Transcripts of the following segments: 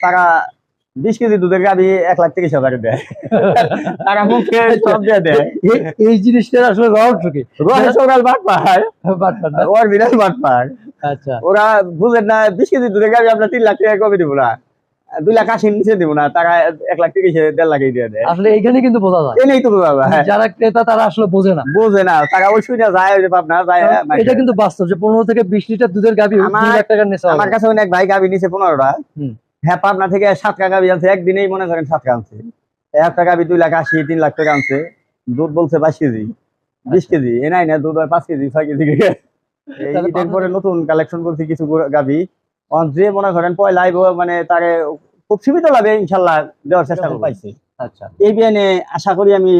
তারা বিশ কেজি দুধের গাবি এক লাখ তিরিশ হাজারে দেয়। তারা মুখে সব দিয়ে দেয়। এই- জিনিসটার আসলে রহস্য কি? রহে সকাল বাট না। ওর বিরাট বাট পায়। আচ্ছা। ওরা বুঝেন না বিশ কেজি দুধের গাবি আপনার তিন লাখ টাকা কবে দিব না? দুই লাখ আশি নিচে দিব না তারা এক লাখ তিরিশ দেড় লাখে দিয়ে দেয়। আসলে এইখানে কিন্তু বোঝা যায়। এনেই তো বাবা হ্যাঁ। যারা ক্রেতা তারা আসলে বোঝে না। বোঝে না তারা ওই শুনে যায় ওই পাবনা যায় এটা কিন্তু বাস্তব যে পনেরো থেকে বিশ লিটার দুধের গাভি আমার- টাকার নেশা আমার কাছে অনেক ভাই গাবি নিচে পনেরোটা। হুম। হ্যাঁ পাবনা থেকে সাত টাকা গাবি আনছে। একদিনেই মনে করেন সাত টাকা আনছে একটা গাবি দুই লাখ আশি তিন লাখ টাকা আনছে। দুধ বলছে বাইশ কেজি। বিশ আচ্ছা। কেজি। এ নাই না দুধ হয় পাঁচ কেজি ছয় কেজি এই তাহলে পরে নতুন কালেকশন করছি কিছু গাবি। যে মনে করেন পয়লা আইব মানে তারে খুব সীমিত লাভে ইনশাল্লাহ দেওয়ার চেষ্টা পাইছি। আচ্ছা। এই বিয়ানে আশা করি আমি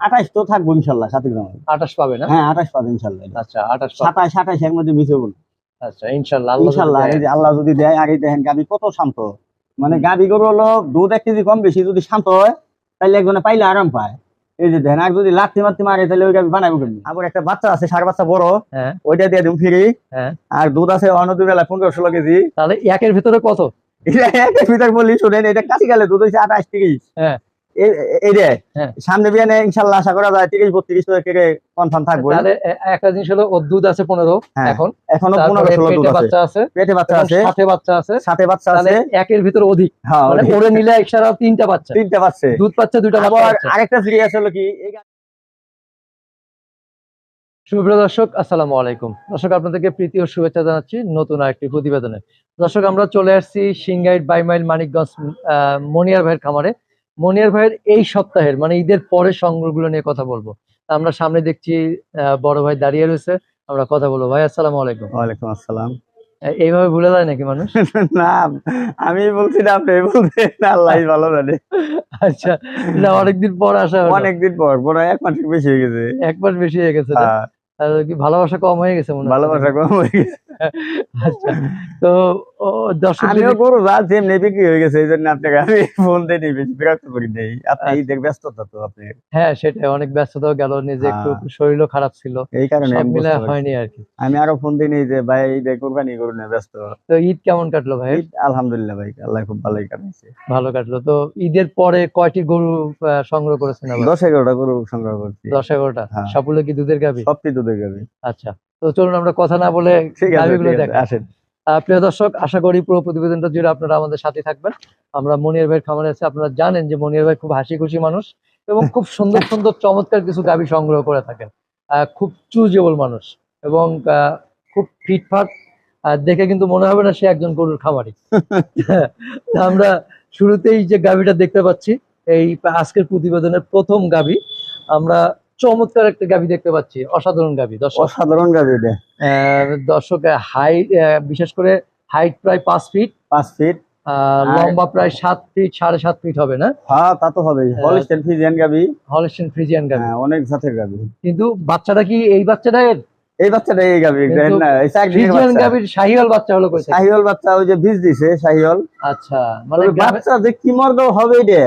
আঠাশ তো থাকব ইনশাল্লাহ সাথে গ্রামে। আঠাশ পাবে না? হ্যাঁ আঠাশ পাবো ইনশাল্লাহ। আচ্ছা আঠাশ সাতাশ সাতাশ এর মধ্যে আচ্ছা ইনশাল্লাহ আল্লাহ যদি দেয়। আল্লাহ যদি এই দেখেন গাবি কত শান্ত। মানে গাবি গরু হলো দুধ এক কেজি কম বেশি যদি শান্ত হয় তাহলে একজনে পাইলে আরাম পায়। এই যে দেখেন আর যদি লাথি মারতে মারে তাহলে ওই গাবি বানাবো কেমনি? আবার একটা বাচ্চা আছে সার বাচ্চা বড় হ্যাঁ। ওইটা দিয়ে দিন ফ্রি। হ্যাঁ। আর দুধ আছে অন্য দুই বেলা পনেরো ষোলো কেজি। তাহলে একের ভিতরে কত? একের ভিতর বলি শুনেন এটা কাছি গেলে দুধ হচ্ছে আঠাশ তিরিশ। হ্যাঁ। সামনে বিয়ানে ইনশাল্লাহ আশা করা যায় তিরিশ বত্রিশ থেকে কনফার্ম থাকব একটা জিনিস হলো ওর দুধ আছে পনেরো হ্যাঁ, এখন। এখনও পনেরো ষোলো দুধ বাচ্চা আছে। পেটে বাচ্চা আছে। সাথে বাচ্চা আছে। সাথে বাচ্চা আছে। একের ভিতরে অধিক। হ্যাঁ মানে ওরে নিলে একসাথে তিনটা বাচ্চা। তিনটে বাচ্চা। দুধ পাচ্ছে দুইটা আবার আরেকটা ফ্রি আছে হলো কি এই সুপ্রিয় দর্শক আসসালামু আলাইকুম। দর্শক আপনাদেরকে প্রীতি ও শুভেচ্ছা জানাচ্ছি নতুন আরেকটি প্রতিবেদনে। দর্শক আমরা চলে আসছি সিংগাইট বাইমাইল মানিকগঞ্জ মনিয়ার ভাইয়ের খামারে। মনিয়ার ভাইয়ের এই সপ্তাহের মানে ঈদের পরে সংগ্রহগুলো নিয়ে কথা বলব। আমরা সামনে দেখছি বড় ভাই দাঁড়িয়ে রয়েছে আমরা কথা বলব। ভাই আসসালামু আলাইকুম। ওয়ালাইকুম আসসালাম। এইভাবে ভুলে যায় নাকি মানুষ? না আমি বলছি না আপনি বলছেন আল্লাহ ভালো জানে। আচ্ছা এটা অনেকদিন পর আসা। অনেকদিন পর বড় এক মাস বেশি হয়ে গেছে। এক মাস বেশি হয়ে গেছে না? হ্যাঁ, কি ভালোবাসা কম হয়ে গেছে মনে হয়? ভালোবাসা কম হয়ে গেছে। আচ্ছা তো দর্শক আমিও গরু যা যেমনি বিক্রি হয়ে গেছে এই জন্য আপনাকে আমি ফোন দিই বেশি বিরক্ত করি নেই। আপনি আচ্ছা। ঈদের ব্যস্ততা তো আপনি হ্যাঁ সেটাই অনেক ব্যস্ততাও গেল নিজে একটু হ্যাঁ। শরীরও খারাপ ছিল। এই কারণে মিলে হয়নি আর কি। আমি আরও ফোন দিই যে ভাই ঈদে কোরবানি করুন ব্যস্ত। তো ঈদ কেমন কাটলো ভাই? ঈদ আলহামদুলিল্লাহ ভাই আল্লাহ খুব ভালোই কাটাইছে। ভালো কাটলো। তো ঈদের পরে কয়টি গরু সংগ্রহ করেছেন দশ এগারোটা গরু সংগ্রহ করছি। দশ এগারোটা? হ্যাঁ। সবগুলো কি দুধের গাবি সবটি দুধের যাবে আচ্ছা। তো চলুন আমরা কথা না বলে দেখাই আসেন। প্রিয় দর্শক আশা করি পুরো প্রতিবেদনটা জুড়ে আপনারা আমাদের সাথে থাকবেন। আমরা মনির ভাইয়ের খামারে আছে। আপনারা জানেন যে মনিয়ার ভাই খুব হাসি খুশি মানুষ এবং খুব সুন্দর সুন্দর চমৎকার কিছু গাবি সংগ্রহ করে থাকেন। খুব চুজেবল মানুষ এবং খুব ফিটফাট দেখে কিন্তু মনে হবে না সে একজন গরুর খামারি। তা আমরা শুরুতেই যে গাবিটা দেখতে পাচ্ছি এই আজকের প্রতিবেদনের প্রথম গাবি আমরা চমৎকার একটা গাবি দেখতে পাচ্ছি অসাধারণ গাবি দর্শক। অসাধারণ গাড়ি এটা। দর্শক হাইট বিশেষ করে হাইট প্রায় পাঁচ ফিট পাঁচ ফিট লম্বা প্রায় সাত ফিট সাড়ে সাত ফিট হবে না? হ্যাঁ তা তো হবেই। হলিস্টেন ফিজিয়ান গাবি হলস্টেন ফ্রিজিয়ান গাবি হ্যাঁ অনেক জাতের গাবি কিন্তু বাচ্চাটা কি এই বাচ্চাটা এর এই বাচ্চাটা এই কিন্তু না ফ্রিজিয়ান গাবির শাহিওয়াল বাচ্চা হলো কইছে শাহিওল বাচ্চা ওই যে বীজ দিছে শাহিওল আচ্ছা মানে বাচ্চা যে কি মর্দ হবে রে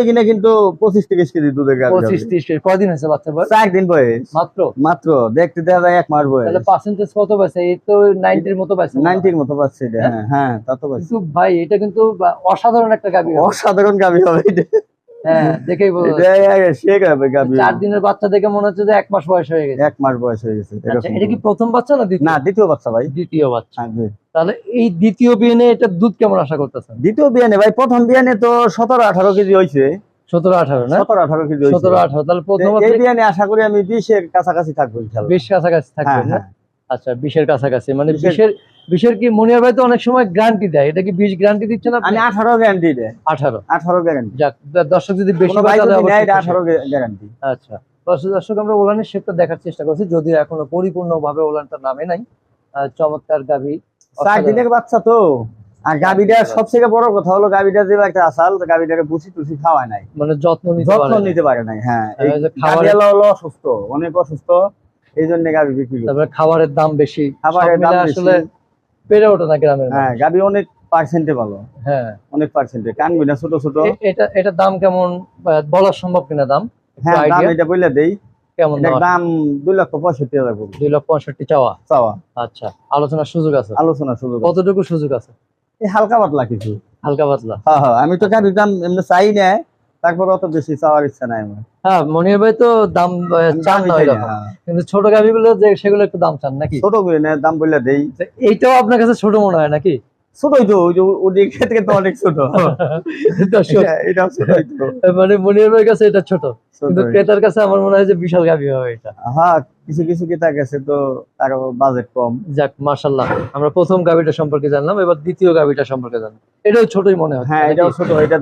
এখানে কিন্তু পঁচিশ তিরিশ কেজি দুধের গাবি পঁচিশ ত্রিশ কদিন হয়েছে বাচ্চা বয়স? চার দিন বয়স। মাত্র? মাত্র। দেখতে দেখা যায় এক মাস বয়স। তাহলে পার্সেন্টেজ কত এই তো নাইনটির মতো নাইনটির মতো পাচ্ছে এটা হ্যাঁ হ্যাঁ তা তো পাচ্ছে। ভাই এটা কিন্তু অসাধারণ একটা গাবি হবে। অসাধারণ গাবি হবে এটা। হ্যাঁ দেখেই চার দিনের বাচ্চা দেখে মনে হচ্ছে যে এক মাস বয়স হয়ে গেছে। এক মাস বয়স হয়ে গেছে আচ্ছা এটা কি প্রথম বাচ্চা না দ্বিতীয়? না দ্বিতীয় বাচ্চা ভাই। দ্বিতীয় বাচ্চা। হ্যাঁ, তাহলে এই দ্বিতীয় বিয়ানে এটা দুধ কেমন আশা করতেছেন? দ্বিতীয় বিয়ানে ভাই প্রথম বিয়ানে তো সতেরো আঠারো কেজি হয়েছে। সতেরো আঠারো না? সতেরো আঠারো কেজি সতেরো আঠারো তাহলে প্রথম বিয়ানে আশা করি আমি বিশের কাছাকাছি থাকব বিশ কাছাকাছি থাকবে হ্যাঁ না? হ্যাঁ। আচ্ছা বিশের কাছাকাছি মানে বিশের- বিশের কি মনিয়ার ভাই তো অনেক সময় গ্যারান্টি দেয়। এটা কি বিশ গ্যারান্টি দিচ্ছেন আপনি? আমি আঠারো গ্যারান্টি দেয়। আঠারো। আঠারো গ্যারান্টি যাক দর্শক যদি বেশি যদি। আঠারো গ্যারান্টি আচ্ছা দর্শক আমরা ওলানের শেপটা দেখার চেষ্টা করছি। যদিও এখনও পরিপূর্ণ ভাবে ওলানটা নামে নাই। চমৎকার গাভি চার দিনের বাচ্চা তো। আর গাবিটার সবথেকে বড় কথা হলো গাবিটা যে একটা আসাল গাবিটাকে বুসি টুসি খাওয়ায় নাই। মানে যত্ন নিতে যত্ন নিতে পারে নাই হ্যাঁ। হলো অসুস্থ অনেক অসুস্থ এই জন্য গাবি বিক্রি তারপরে খাবারের দাম বেশি। খাবারের দাম আসলে পেরে ওঠে না গ্রামের হ্যাঁ। গাবি অনেক পার্সেন্টে ভালো। হ্যাঁ। অনেক পার্সেন্টে কানবি না ছোট ছোট। এ- এটা দাম কেমন বলা সম্ভব কিনা দাম? হ্যাঁ দাম এটা বললে দেই। কেমন দাম দুই লক্ষ পঁয়ষট্টি হাজার দুই লক্ষ পঁয়ষট্টি চাওয়া? চাওয়া। আচ্ছা আলোচনার সুযোগ আছে? আলোচনা শুরু কতটুকু সুযোগ আছে? এই হালকা পাতলা কিছু। হালকা পাতলা। হ্যাঁ হ্যাঁ আমি তো গাড়ির দাম এমনি চাই না। তারপর অত বেশি চাওয়ার ইচ্ছা নাই আমার। হ্যাঁ মনির ভাই তো দাম চান না। হ্যাঁ। কিন্তু ছোট গাভি গুলো যে সেগুলো একটু দাম চান নাকি? ছোট করে না দাম বললে দেই। এইটাও আপনার কাছে ছোট মনে হয় নাকি? ছোটই তো ওই যে ওদিক থেকে তো অনেক ছোট। এটা- এটা ছোটই তো। মানে মনির ভাইয়ের কাছে এটা ছোট। কিন্তু ক্রেতার কাছে আমার মনে হয় যে বিশাল গাভি হবে এটা। হ্যাঁ কিছু কিছু কিতা গেছে তো তার বাজেট কম। যাক মাশাল্লাহ আমরা প্রথম গাভিটা সম্পর্কে জানলাম এবার দ্বিতীয় গাভিটা সম্পর্কে জানলাম। এটাও ছোটই মনে হয় হ্যাঁ এটাও ছোট এটা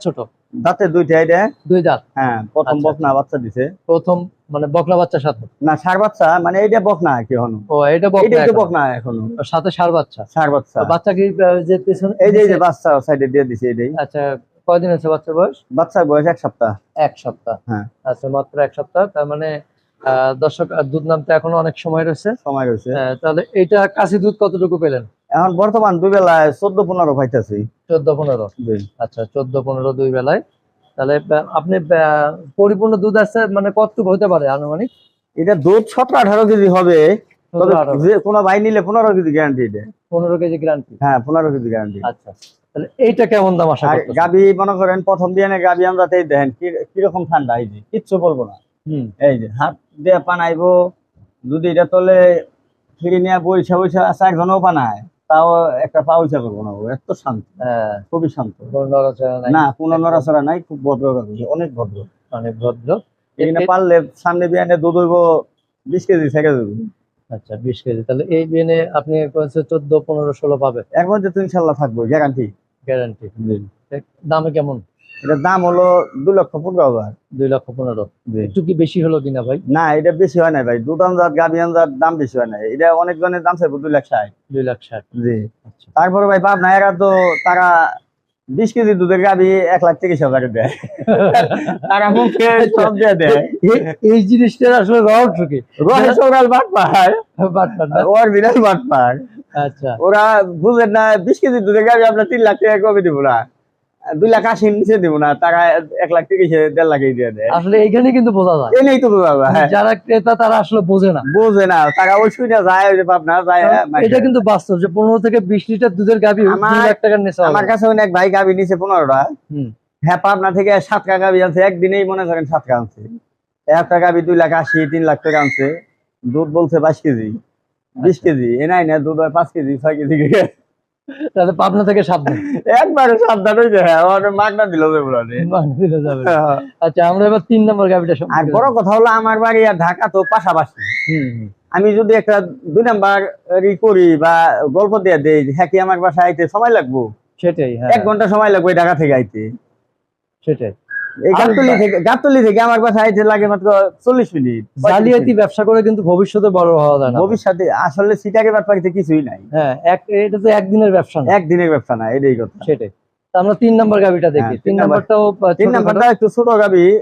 ছোট। দাঁতে দুইটা এটা দুই দাঁত। হ্যাঁ প্রথম আচ্ছা, বকনা বাচ্চা দিছে। প্রথম মানে বাচ্চা সাথে? না সার বাচ্চা মানে এটা বকনা কি হনো ও এটা এটা বকলা একটু এখন। সাথে সার বাচ্চা? সার বাচ্চা। বাচ্চা কি যে পেছনে এই যে এই যে বাচ্চা সাইডে দিয়ে দিছে এটাই আচ্ছা কয়দিন হয়েছে বাচ্চার বয়স? বাচ্চার বয়স এক সপ্তাহ। এক সপ্তাহ। হ্যাঁ। আচ্ছা মাত্র এক সপ্তাহ তার মানে আহ, দর্শক দুধ নামতে এখনও অনেক সময় রয়েছে। সময় রয়েছে। তাহলে এটা কাশি দুধ কতটুকু পেলেন? এখন বর্তমান দুই বেলায় চোদ্দ পনেরো পাইতেছি। চোদ্দ পনেরো? আচ্ছা চোদ্দ পনেরো দুই বেলায়। তাহলে আপনি পরিপূর্ণ দুধ আসছে মানে কতটুকু হতে পারে আনুমানিক? এটা দুধ সতেরো আঠারো কেজি হবে। কোনো ভাই নিলে পনেরো কেজি গ্যারান্টি এটা পনেরো কেজি গ্রান্টি হ্যাঁ পনেরো কেজি গ্যারান্টি আচ্ছা। তাহলে এইটা কেমন দাম করতেছেন? গাবি মনে করেন প্রথম দিয়ে গাবি আমরা তাই দেখেন কীরকম ঠান্ডা? এই যে কিচ্ছু বলব না। হুম। এই যে হাত দিয়ে পানাইবো যদি এটা তলে ফিরে নিয়ে বইসা বইসা আছে একজনও পানায় তাও একটা পাউসা করব না এত শান্ত। হ্যাঁ। খুবই শান্ত। না কোনো নড়াচড়া নাই খুব ভদ্র অনেক ভদ্র। অনেক ভদ্র। পারলে সামনে বিয়ানে দুধ হইব বিশ কেজি থেকে দেবো। আচ্ছা বিশ কেজি। তাহলে এই বিয়ানে আপনি চোদ্দ পনেরো ষোলো পাবে এখন মধ্যে তো ইনশাল্লাহ থাকব গ্যারান্টি গ্যারান্টি দামে কেমন? এটার দাম হলো দু লক্ষ পনেরো হাজার। দুই লক্ষ পনেরো। একটু কি বেশি হলো কিনা ভাই? না এটা বেশি হয় না ভাই। আনজাত দাম বেশি হয় না এটা অনেক জনের দাম চাইব দুই লাখ ষাট। দুই লাখ ষাট। জি। আচ্ছা। তারপরে ভাই পাবনা এরা তো তারা বিশ কেজি দুধের গাবি এক লাখ তিরিশ হাজারে দেয়। তারা মুখে সব দিয়ে দেয়। এই- জিনিসটার আসলে রহস্য কি? বাট ওর বাট আচ্ছা। ওরা বুঝেন না বিশ কেজি দুধের গাবি আপনার তিন লাখ টাকা কবে দিব না। দুই লাখ আশি নিচে দিব না তারা এক লাখ তিরিশে দেড় লাখে দিয়ে দেয়। আসলে এইখানে কিন্তু বোঝা যায়। এনেই তো বাবা হ্যাঁ। যারা ক্রেতা তারা আসলে বোঝে না। বোঝে না তারা ওই শুনে যায় ওই যে পাবনা যায় হ্যাঁ, এটা কিন্তু বাস্তব যে পনেরো থেকে বিশ লিটার দুধের গাভি আমার- দুই লাখ টাকার নেশা আমার কাছে অনেক ভাই গাবি নিচে পনেরোটা। হ্যাঁ পাবনা থেকে সাতটা গাবি আনছে একদিনেই মনে করেন সাতটা আনছে। একটা গাবি দুই লাখ আশি তিন লাখ টাকা আনছে। দুধ বলছে বাইশ কেজি বিশ। কেজি এ নাই না দুধ হয় পাঁচ কেজি ছয় কেজি। তাহলে পাবনা থেকে সাবধান। একবারে সাবধান হয়ে যায় আমার মাগনা দিল যে পুরো দিলে যাবে আচ্ছা আমরা এবার তিন নম্বর গাভিটা আর বড় কথা হলো আমার বাড়ি আর ঢাকা তো পাশাপাশি। আমি যদি একটা দুই নাম্বার ই করি বা গল্প দিয়ে দেই হ্যাঁ কি আমার বাসায় আইতে সময় লাগবো? সেটাই হ্যাঁ। এক ঘণ্টা সময় লাগবে ঢাকা থেকে আইতে। সেটাই। গাবতলি থেকে গাবতলি থেকে আমার বাসায় আইতে লাগে মাত্র চল্লিশ মিনিট জালিয়াতি ব্যবসা করে কিন্তু ভবিষ্যতে বড় হওয়া যায় না। ভবিষ্যতে আসলে সিটাকে ব্যাপারে কিছুই নাই। হ্যাঁ এক এটা তো একদিনের ব্যবসা না। একদিনের ব্যবসা না এটাই কথা। সেটাই। আমরা তিন নম্বর দেখি। হ্যাঁ, তিন তিন নম্বরটাও। একটু ছোট গাবি।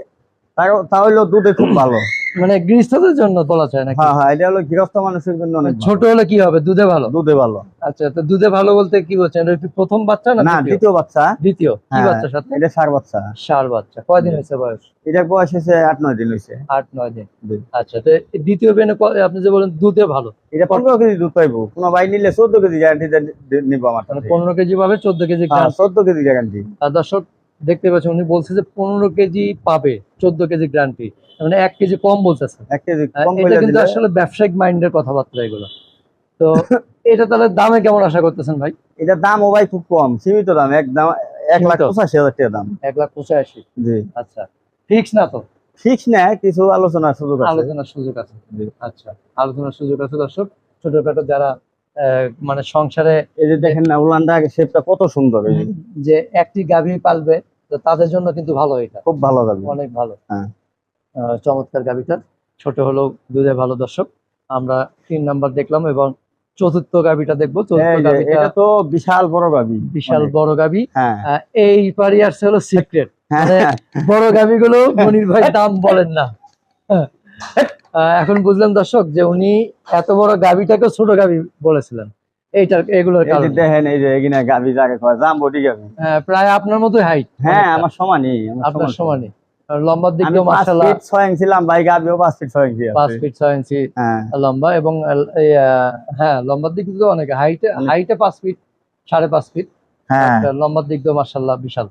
তার- তা হইল দুধে খুব ভালো। মানে গৃহস্থদের জন্য বলা যায় নাকি? হ্যাঁ হ্যাঁ এটা হলো গৃহস্থ মানুষের জন্য অনেক ছোট হলে কি হবে? দুধে ভালো। দুধে ভালো। আচ্ছা তো দুধে ভালো বলতে কি বলছেন? এটা প্রথম বাচ্চা না না দ্বিতীয়? বাচ্চা। দ্বিতীয়। কি হ্যাঁ। বাচ্চার সাথে? এটা সার বাচ্চা। সার বাচ্চা। কয়দিন হয়েছে বয়স? এটার বয়স হয়েছে আট নয় দিন হয়েছে। আট নয় দিন। আচ্ছা তো দ্বিতীয় বেনে আপনি যে বলেন দুধে ভালো। এটা পনেরো কেজি দুধ পাইবো। কোনো ভাই নিলে চোদ্দ কেজি গ্যারান্টি নিবো আমার মানে কাছে। পনেরো কেজি পাবে চোদ্দ কেজি হ্যাঁ, গ্রাম চোদ্দ কেজি গ্যারান্টি দর্শক দেখতে পাচ্ছেন উনি বলছে যে পনেরো কেজি পাবে চোদ্দ কেজি গ্রান্টি মানে এক কেজি কম বলতেছে। এটা কিন্তু আসলে ব্যবসায়িক মাইন্ডের কথাবার্তা এগুলো। তো এটা তাহলে দামে কেমন আশা করতেছেন ভাই? এটার দাম ও ভাই খুব কম সীমিত দাম একদম এক লাখ পঁচাশি হাজার টাকা দাম। এক লাখ পঁচাশি? জি। আচ্ছা। ফিক্স না তো? ফিক্স না কিছু আলোচনার সুযোগ আছে। আলোচনার সুযোগ আছে। জি। আচ্ছা আলোচনার সুযোগ আছে দর্শক। ছোটখাটো যারা মানে সংসারে এই যে দেখেন না উলানটা শেপটা কত সুন্দর। যে একটি গাভী পালবে তো তাদের জন্য কিন্তু ভালো এটা। খুব ভালো গাবি। অনেক ভালো। হ্যাঁ। চমৎকার গাভীটা ছোট হলেও দুধে ভালো দর্শক। আমরা তিন নাম্বার দেখলাম এবং চতুর্থ গাভীটা দেখব। এটা তো বিশাল বড় গাবি। বিশাল বড় গাভী হ্যাঁ। এই পারি আসছে হলো সিক্রেট। হ্যাঁ। মানে বড় গাভীগুলো মনির ভাই দাম বলেন না। এখন বুঝলাম দর্শক যে উনি এত বড় গাভীটাকে ছোট গাভী বলেছিলেন। এইটার এগুলোর কারণে দেখেন এই যে এখানে গাবি যাকে কয় জাম্বটি গাবি আহ, প্রায় আপনার মতো হাইট হ্যাঁ আমার সমানই আপনার সমানই। লম্বার দিক ইঞ্চি গাবিও ফিট ছয় ইঞ্চি ফিট ইঞ্চি হ্যাঁ। লম্বা এবং হ্যাঁ লম্বার দিক অনেক। হাইটে হাইটে ফিট সাড়ে পাঁচ ফিট হ্যাঁ। একটা লম্বার দিক দিয়ে মার্শাল্লাহ বিশাল।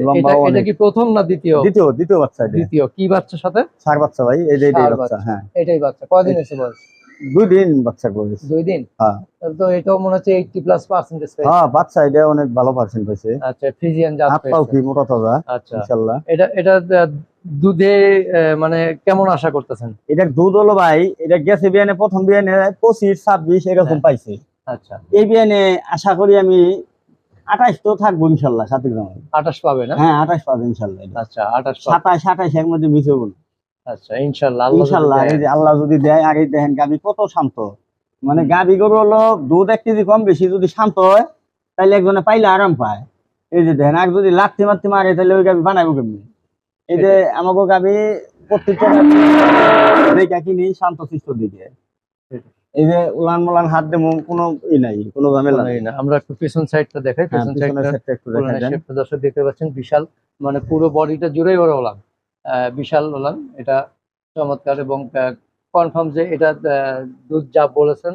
লম্বা এটা কি প্রথম না দ্বিতীয়? দ্বিতীয় দ্বিতীয় বাচ্চা দ্বিতীয়। কি বাচ্চার সাথে? চার বাচ্চা ভাই এই যে এটাই বাচ্চা বাচ্চা। হ্যাঁ। এটাই বাচ্চা। কয়দিন হয়েছে বয়স? দুই দিন বাচ্চা করেছে। দুই দিন? হ্যাঁ। তো এটাও মনে হচ্ছে এইটটি প্লাস পার্সেন্টেজ হ্যাঁ বাচ্চা এটা অনেক ভালো পার্সেন্ট আচ্ছা ফ্রিজিয়ান জাত কি মোটা তাজা আচ্ছা। ইনশাল্লাহ। এটা এটা দুধে মানে কেমন আশা করতেছেন? এটা দুধ হলো ভাই এটা গেছে বিয়ানে প্রথম বিয়ানে পঁচিশ ছাব্বিশ এরকম হ্যাঁ। পাইছে। আচ্ছা। এই বিয়ানে আশা করি আমি আঠাশ তো থাকব ইনশাল্লাহ সাথে গ্রামে। আঠাশ পাবে না? হ্যাঁ আঠাশ পাবো ইনশাল্লাহ আচ্ছা আঠাশ সাতাশ আঠাশ এর মধ্যে মিশে বলুন। আচ্ছা ইনশাল্লাহ আল্লাহ যদি ইনশাল্লাহ দেয়। এই যে আল্লাহ যদি দেয় আগে দেখেন গাবি কত শান্ত। মানে গাবি গরু হলো দুধ এক কেজি কম বেশি যদি শান্ত হয় তাহলে একজনে পাইলে আরাম পায়। এই যে দেখেন আর যদি লাথি মারতে মারে তাহলে ওই গাবি বানাবো কেমনি? এই যে আমাকে গাবি প্রত্যেকটা দেখা কিনি শান্ত শিষ্ট দিকে। এই যে উলান মোলান হাত দেবো কোনো ই নাই কোনো ঝামেলা নাই। না। আমরা একটু পেছন সাইডটা দেখাই হ্যাঁ, পেছন সাইডটা। দেখতে পাচ্ছেন বিশাল মানে পুরো বডিটা জুড়েই ওরা আহ, বিশাল ওলাম এটা চমৎকার এবং কনফার্ম যে এটা দুধ যা বলেছেন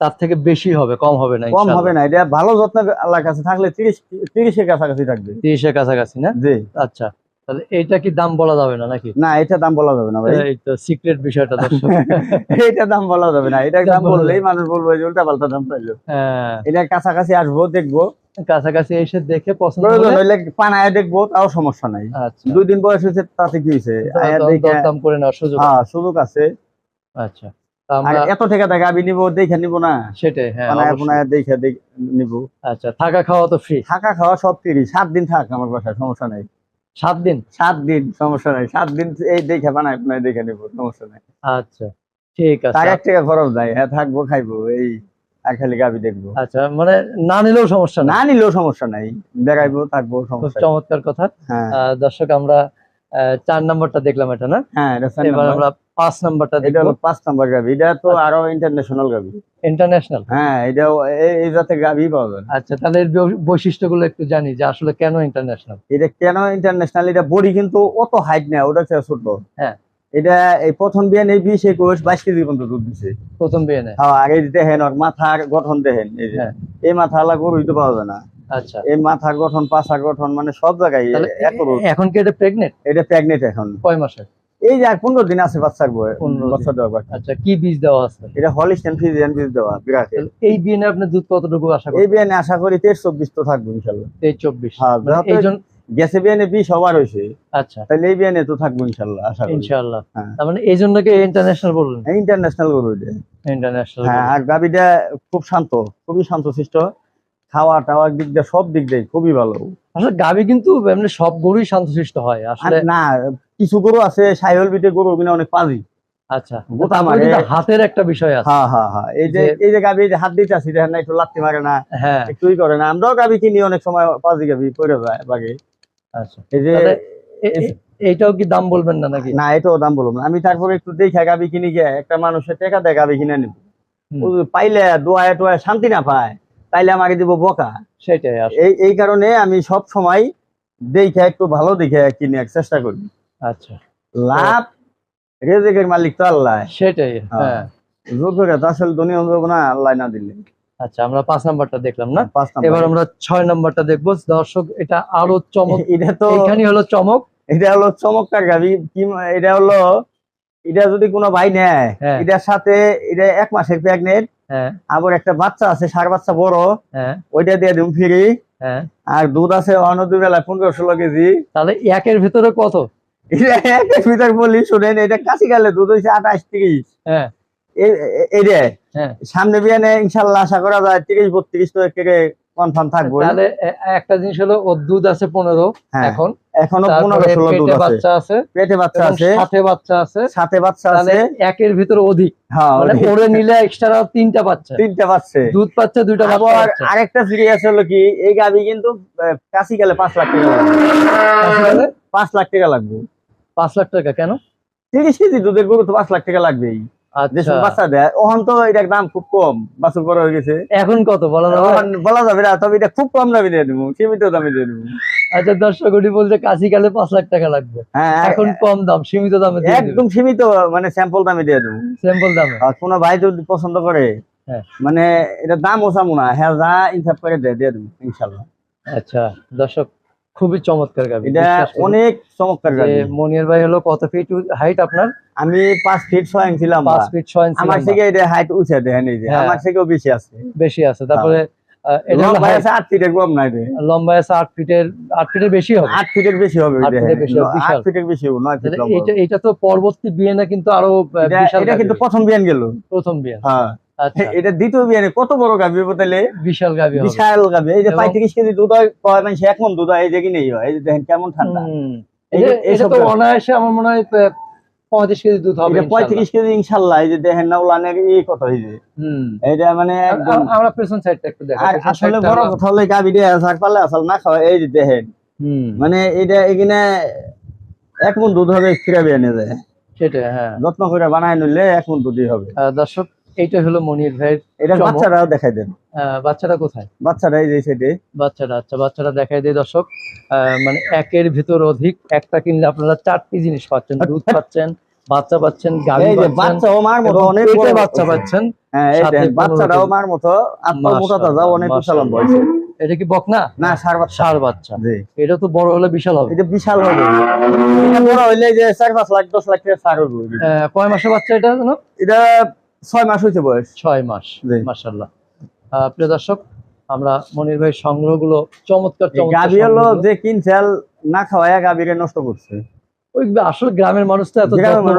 তার থেকে বেশি হবে কম হবে না কম হবে না এটা ভালো যত্ন আল্লাহর কাছে থাকলে তিরিশ তিরিশের কাছাকাছি থাকবে। তিরিশের কাছাকাছি না? জি। আচ্ছা তাহলে এইটা কি দাম বলা যাবে না নাকি? না এটা দাম বলা যাবে না ভাই। এই তো সিক্রেট বিষয়টা এটা দাম বলা যাবে না এটা দাম বললেই মানুষ বলবে যে উল্টা পাল্টা দাম পাইলো হ্যাঁ, এটা কাছাকাছি আসব দেখব। কাছাকাছি এসে দেখে পছন্দ প্রয়োজন হলে হইলে পানায় দেখব তাও সমস্যা নাই। আচ্ছা। দুই দিন বয়স হয়েছে তাতে কি হয়েছে? আয়া দেখে দরদাম করে নেওয়ার সুযোগ হ্যাঁ সুযোগ আছে। আচ্ছা তা আর আমরা এত টাকা টাকা আমি নিবো দেখে নিবো না। সেটাই হ্যাঁ দেখে নিবো। আচ্ছা থাকা খাওয়া তো ফ্রি থাকা খাওয়া সব তিরিশ সাত দিন থাক আমার বাসায় সমস্যা নাই। সাত দিন? সাত দিন সমস্যা নাই। সাত দিন এই দেখে বানায় পানায় দেখে নিবো সমস্যা নাই। আচ্ছা ঠিক আছে। টাকা খরচ নাই হ্যাঁ থাকব খাইবো এই। খালি গাবি দেখব। আচ্ছা মানে না নিলেও সমস্যা না না নিলেও সমস্যা নাই। দেখাইবো থাকব সমস্যা চমৎকার কথা। হ্যাঁ। দর্শক আমরা চার নাম্বারটা দেখলাম এটা না? হ্যাঁ এবার আমরা পাঁচ নাম্বারটা এটা হলো পাঁচ নাম্বার গাবি। এটা তো আচ্ছা। আরও ইন্টারন্যাশনাল গাবি। ইন্টারন্যাশনাল হ্যাঁ এটা এই জাতে গাবি পাওয়া যায় আচ্ছা তাহলে এর বৈশিষ্ট্যগুলো একটু জানি যে আসলে কেন ইন্টারন্যাশনাল এটা কেন ইন্টারন্যাশনাল এটা বডি কিন্তু অত হাইট নেই ওটা ছোট। হ্যাঁ। এটা এই প্রথম বিয়ান এই বিশ একুশ বাইশ কেজি পর্যন্ত দুধ দিছে। প্রথম বিয়ে নেয় হ্যাঁ আগে দেখেন ওর মাথার গঠন দেখেন এই যে হ্যাঁ। এই মাথা আলা গরুই তো পাওয়া যায় না। আচ্ছা। এই মাথার গঠন পাছার গঠন মানে সব জায়গায়। এখন কি এটা প্রেগনেন্ট এটা প্রেগনেন্ট এখন। কয় মাসে এই যে আর পনেরো দিন আছে বাচ্চার বয়স 15 দিন। বাচ্চা আচ্ছা কি বীজ দেওয়া আছে? এটা হলিস্টেন ফিজিয়ান বীজ দেওয়া বিরাট। এই বিয়ে নিয়ে আপনি দুধ কতটুকু আশা এই করেন বিয়ানে আশা করি তেইশ চব্বিশ তো থাকব ইনশাল্লাহ। তেইশ চব্বিশ। হ্যাঁ, মানে গেছে বিয়ানে বিশ সবার হয়েছে। আচ্ছা। তাহলে এই বিয়ানে তো থাকব ইনশাল্লাহ আশা করি। ইনশাআল্লাহ হ্যাঁ। তার মানে এই জন্য কি ইন্টারন্যাশনাল বললেন? ইন্টারন্যাশনাল গরু এটা। ইন্টারন্যাশনাল হ্যাঁ আর গাবিটা খুব শান্ত খুবই শান্ত শিষ্ট খাওয়া টাওয়ার দিক দিয়ে সব দিক দিয়ে খুবই ভালো। আসলে গাবি কিন্তু এমনি সব গরুই শান্তশিষ্ট হয়। আসলে না কিছু গরু আছে সাইহল বিটে গরু কিনা অনেক পাজি। আচ্ছা। মারে। হাতের একটা বিষয় আছে। হ্যাঁ হ্যাঁ হ্যাঁ। এই যে এই যে গাবি হাত দিতে আসি দেখেন না একটু লাত্তি মারে না। হ্যাঁ। একটুই করে না। আমরাও গাবি কিনি অনেক সময় পাজি গাবি পড়ে যায় বাগে। আচ্ছা। এই যে এইটাও কি দাম বলবেন না নাকি? না এটাও দাম বলব না। আমি তারপরে একটু দেখে গাবি কিনি গিয়ে একটা মানুষের টাকা দেয় গাবি কিনে নিব। পাইলে দোয়ায় টোয়ায় শান্তি না পায় তাইলে আমাকে দিব বকা। সেটাই এই এই কারণে আমি সব সময় দেখে একটু ভালো দেখে কিনে চেষ্টা করি। আচ্ছা। লাভ রেজেকের মালিক তো আল্লাহ। সেটাই হ্যাঁ। জোর করে আসলে দুনিয়া না আল্লাহ না দিলে। আচ্ছা আমরা পাঁচ নাম্বারটা দেখলাম না? পাঁচ এবার আমরা ছয় নাম্বারটা দেখব। দর্শক এটা আরও চমক এটা তো এখানে হলো চমক। এটা হলো চমৎকার গাবি। কি এটা হলো এটা যদি কোনো ভাই নেয় হ্যাঁ। এটার সাথে এটা এক মাসের প্রেগনেন্ট। হ্যাঁ। আবার একটা বাচ্চা আছে সার বাচ্চা বড়। হ্যাঁ। ওইটা দিয়ে দিম ফ্রি হ্যাঁ। আর দুধ আছে অন্য দুই বেলা পনেরো ষোলো কেজি। তাহলে একের ভিতরে কত? এটা এক ভিতরে বলি শুনেন এটা কাছে গেলে দুধ হয়েছে আঠাশ তিরিশ। হ্যাঁ হ্যাঁ। সামনে বিয়ানে ইনশাল্লাহ আশা করা যায় তিরিশ বত্রিশ তো কনফার্ম থাকব তাহলে একটা জিনিস হলো ওর দুধ আছে পনেরো হ্যাঁ। এখন। এখনও পনেরো তারপরে ষোলো দুধ বাচ্চা আছে। পেটে বাচ্চা আছে। সাথে বাচ্চা আছে। সাথে বাচ্চা আছে। একের ভিতরে অধিক। হ্যাঁ মানে ওরে নিলে এক্সট্রা তিনটা বাচ্চা। তিনটা পাচ্ছে দুধ পাচ্ছে দুইটা আবার পাচ্ছে। আরেকটা সিরিয়াস হলো কি এই গাবি কিন্তু আহ, কাশি গেলে পাঁচ লাখ টাকা লাগবে। পাঁচ লাখ টাকা লাগবে। পাঁচ লাখ টাকা কেন? তিরিশ কেজি দুধের গরু তো পাঁচ লাখ টাকা লাগবেই। বাচ্চা দেয় ওখান তো এটার দাম খুব কম বাছুর বড় হয়ে গেছে। এখন কত বলা যাবে? বলা যাবে না তবে এটা খুব কম দামে দিয়ে দেবো সীমিত দামে দিয়ে দেবো। আচ্ছা দর্শক উনি বলছে কাশি গেলে পাঁচ লাখ টাকা লাগবে। হ্যাঁ এখন কম দাম সীমিত দামে একদম সীমিত মানে স্যাম্পল দামে দিয়ে দেবো। দামে? কোনো ভাই যদি পছন্দ করে হ্যাঁ। মানে এটা দাম ওসামু না হ্যাঁ যা ইনসাফ করে দিয়ে দেবো ইনশাল্লাহ। আচ্ছা দর্শক খুবই চমৎকার গাবি এটা অনেক চমৎকার গাড়ি মনির ভাই হলো কত ফিট হাইট আপনার? আমি পাঁচ ফিট ছয় ইঞ্চ ছিলাম পাঁচ ফিট ছয় ইঞ্চি আমার থেকে এটা হাইট উঠে দেখেন এই যে হ্যাঁ। আমার থেকেও বেশি আছে। বেশি আছে তারপরে এটা লম্বা আছে আট ফিটের কম নাই রে। লম্বা আছে আট ফিটের আট ফিটের বেশি হবে? আট ফিটের বেশি হবে আট ফিটের বেশি হবে, বিশাল। আট ফিটের বেশি হবে নয় ফিট তাহলে লম্বা এটা। এটা তো পরবর্তী বিয়েনে কিন্তু আরও এটা- বিশাল এটা কিন্তু প্রথম বিয়ান গেল। প্রথম বিয়ে। হ্যাঁ। এটা দ্বিতীয় বিয়ানে কত বড় গাভি বতালে বিশাল গাভী বিশাল গাভি এই যে পঁয়ত্রিশ কেজি দুধ হয় কয় মানুষ এক মন দুধ হয় এই যে কিনেই হয়? এই যে দেখেন কেমন ঠান্ডা। এটা তো অনায়াসে আমার মনে হয় পঁয়ত্রিশ কেজি দুধ হবে পঁয়ত্রিশ কেজি ইনশাল্লাহ এই যে দেখেন না উলানের এই কত এই যে। এটা মানে একদম আ- আমরা পেছন সাইডটা একটু দেখাই আসলে বড় কথা হলো গাভি দিয়ে আসার আসল না খাওয়া এই যে দেখেন। হুম। মানে এটা এখানে এক মন দুধ হবে ফিরাবে এনে যায় সেটাই হ্যাঁ। যত্ন করে বানায় নিলে এক মন দুধই হবে। দর্শক এইটা হলো মনির ভাইয়ের এটা চমক। বাচ্চারাও দেখাই দেন। বাচ্চাটা কোথায়? বাচ্চারা এই যে সাইডে বাচ্চাটা আচ্ছা বাচ্চাটা দেখাই দিয়ে দর্শক। মানে একের ভিতর অধিক একটা কিনলে আপনারা চারটি জিনিস পাচ্ছেন দুধ পাচ্ছেন বাচ্চা পাচ্ছেন পাচ্ছেন বাচ্চা ও মার মতো অনেক বড়। বাচ্চা পাচ্ছেন হ্যাঁ কেজি। মার মতো আত্মা মোটা তাজা অনেক। বয়সে এটা কি বক না? না সার বাচ্চা। ষাড় বাচ্চা। জি। এটা তো বড় হলে বিশাল হবে। এটা বিশাল হবে। এটা বড় হইলে যে চার পাঁচ লাখ দশ লাখ টাকা সার হবে কয় মাসের বাচ্চা এটা জানো এটা ছয় মাস হয়েছে বয়স। ছয় মাস। মাসাল্লাহ প্রিয় দর্শক আমরা মনির ভাই সংগ্রহগুলো চমৎকার চমৎকার গাভি হলো যে কিনছাল না খাওয়ায় গাভিরে নষ্ট করছে। ওই আসলে গ্রামের মানুষ তো এত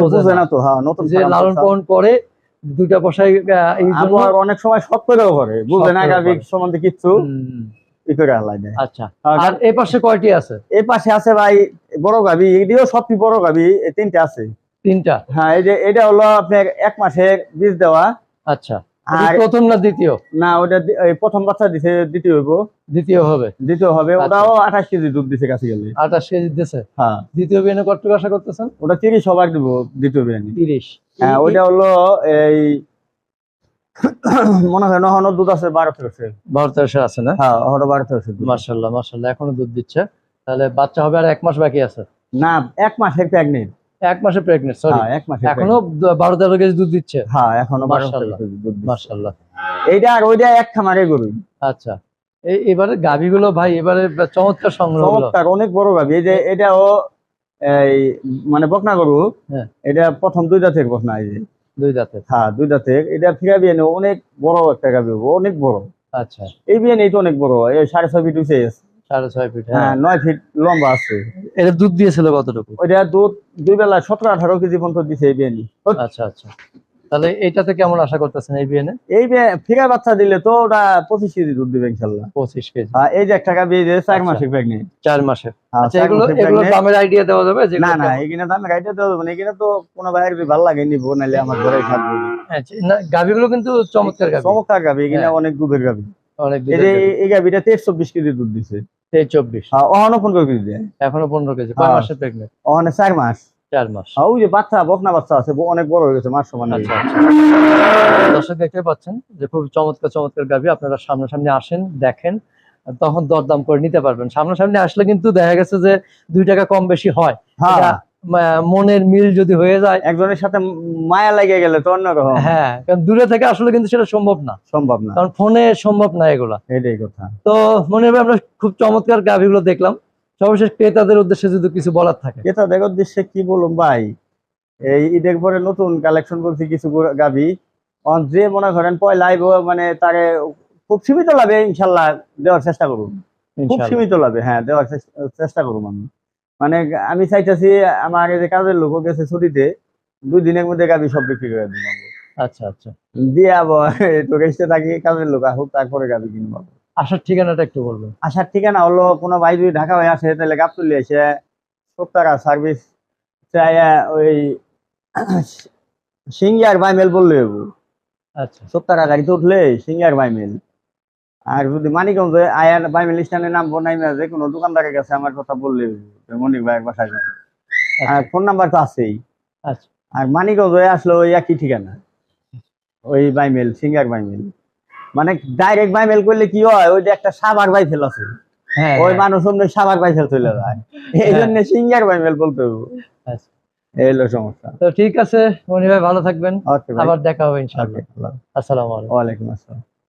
বোঝে না। তো হ্যাঁ নতুন যে লালন। পালন করে দুইটা পয়সায় এই জন্য অনেক সময় শখ করেও করে বুঝে না গাভি সম্বন্ধে কিচ্ছু। আচ্ছা আর এই পাশে কয়টি আছে? এই পাশে আছে ভাই বড় গাভি এদিকেও সবটি বড় গাভি এই তিনটে আছে। তিনটা? হ্যাঁ এই যে এটা হলো আপনার এক মাসের বীজ দেওয়া। আচ্ছা। আর প্রথম না দ্বিতীয়? না ওটা প্রথম বাচ্চা দিছে দ্বিতীয় হইব। দ্বিতীয় হবে। দ্বিতীয় হবে। আচ্ছা। ওটাও আঠাশ কেজি দুধ দিছে কাছে গেলে। আঠাশ কেজি দিতেছে হ্যাঁ। দ্বিতীয় বিয়ে কত আশা করতেছেন? ওটা তিরিশ সবার দিব দ্বিতীয় বিরিয়ানি তিরিশ। হ্যাঁ ওইটা হলো এই মনে হয় নহনো দুধ আছে বারো তেরোশো। বারো তেরোশো আছে না? হ্যাঁ ওটা বারো তেরোশো মার্শাল্লাহ মার্শাল্লাহ এখনও দুধ দিচ্ছে। তাহলে বাচ্চা হবে আর এক মাস বাকি আছে? না এক মাসের প্রেগনেন্ট। এক মাসে প্রেগনেন্ট সরি হ্যাঁ এক মাসের এখনও pregnant। দ- বারো তেরো কেজি দুধ দিচ্ছে? হ্যাঁ এখনও বারো মাশাআল্লাহ। তেরোশো দুধ। মার্শাল্লাহ এইটা আর ওইটা এক খামারে গরু। আচ্ছা। এই এবারে গাভিগুলো ভাই এবারে চমৎকার সংগ্রহ চমৎকার অনেক বড় গাভি। এই যে এটাও এই মানে বকনা গরু হ্যাঁ। এটা প্রথম দুই দাঁতের বকনা এই যে। দুই দাঁতের হ্যাঁ দুই দাঁতের এটা ফিরা বিয়ানে অনেক বড় একটা গাভি অনেক বড়। আচ্ছা। এই বিয়ানে তো অনেক বড়। সাড়ে ছয় ফিট উঠে গেছে। সাড়ে ছয় ফিট হ্যাঁ। হ্যাঁ নয় ফিট লম্বা আছে। এটা দুধ দিয়েছিল কতটুকু? ওইটা দুধ দুই বেলা সতেরো আঠারো কেজি পর্যন্ত দিছে এই বিয়ানি আচ্ছা আচ্ছা। তাহলে এইটাতে কেমন আশা করতেছেন এই বিয়ে এই বিয়ে- বাচ্চা দিলে তো ওটা পঁচিশ কেজি দুধ দিবে ইনশাল্লাহ। পঁচিশ কেজি। এই যে চার আচ্ছা। মাসে প্রেগনেন্ট চার মাসে আচ্ছা এগুলো এগুলো প্রেগনেন্ট দামের আইডিয়া দেওয়া যাবে না না এখানে দাম গাইতে তো এখানে তো কোনো বাইরে ভালো লাগে নিবো নাহলে আমার ঘরে থাকবে। না গাভিগুলো কিন্তু চমৎকার গাভি। চমৎকার গাভি এখানে হ্যাঁ। অনেক দুধের গাভি। অনেক এই গাভিটা তেইশ চব্বিশ কেজি দুধ দিছে। চব্বিশ। হ্যাঁ অহনো পনেরো কেজি এখনও পনেরো কেজি কয় হ্যাঁ। মাসে প্রেগনেন্ট অহনে চার মাস। চার মাস। ওই যে বাচ্চা বকনা বাচ্চা আছে অনেক বড় হয়ে গেছে মাস সমান হয়ে আচ্ছা গেছে। আচ্ছা। দর্শক দেখতে পাচ্ছেন যে খুব চমৎকার চমৎকার গাভি আপনারা সামনাসামনি আসেন দেখেন তখন দরদাম করে নিতে পারবেন। সামনাসামনি আসলে কিন্তু দেখা গেছে যে দুই টাকা কম বেশি হয়। হ্যাঁ। মনের মিল যদি হয়ে যায় একজনের সাথে মায়া লেগে গেলে তো অন্যরকম হ্যাঁ কারণ দূরে থেকে আসলে কিন্তু সেটা সম্ভব না। সম্ভব না। কারণ ফোনে সম্ভব না এগুলা। এটাই কথা। তো মনে হবে আমরা খুব চমৎকার গাভিগুলো দেখলাম। সর্বশেষ ক্রেতাদের উদ্দেশ্যে যদি কিছু বলার থাকে। দেখো উদ্দেশ্যে কি বলুম ভাই? এই ঈদের পরে নতুন কালেকশন করছি কিছু গাভি। যে মনে করেন আইব মানে তারে খুব সীমিত লাভে ইনশাল্লাহ দেওয়ার চেষ্টা করুন। খুব সীমিত লাভে হ্যাঁ দেওয়ার চেষ্টা করুন আমি। মানে আমি চাইতেছি আমার এই যে কাজের লোক গেছে ছুটিতে দুই দিনের মধ্যে গাভি সব বিক্রি করে দিব। আচ্ছা আচ্ছা। দিয়ে আবার রেস্টে থাকি কাজের লোক আসুক তারপরে গাবি কিনবো। আসার ঠিকানাটা একটু বলবেন। আসার ঠিকানা হলো কোনো ভাই যদি ঢাকা হয়ে আসে তাহলে গাপ তুলে এসে সত্তরা সার্ভিস চাইয়া ওই সিঙ্গিয়ার বাইমেল বললে আচ্ছা। সত্তরা গাড়িতে উঠলে সিঙ্গিয়ার বাইমেল আর যদি মানিকগঞ্জে আয়ার বাইমেল স্ট্যান্ডে নাম বনাই না যে কোনো দোকানদারের কাছে আমার কথা বললে মনিক ভাইয়ের বাসায় যাবে। আর ফোন নাম্বার তো আছেই। আচ্ছা। আর মানিকগঞ্জে আসলে ওই একই ঠিকানা। ওই বাইমেল সিঙ্গার বাইমেল মানে ডাইরেক্ট বাইমেল করলে কি হয় ওই যে একটা সাবার বাইফেল আছে। হ্যাঁ ওই হ্যাঁ। মানুষ অমনি সাবাক বাইসেল চলে যায়। এই জন্য সিঙ্গার বাইমেল বলতে হবে। আচ্ছা। এই হলো সমস্যা। তো ঠিক আছে মনি ভাই ভালো থাকবেন। আবার দেখা হবে ইনশাআল্লাহ। আসসালামু আলাইকুম। ওয়ালাইকুম আসসালাম।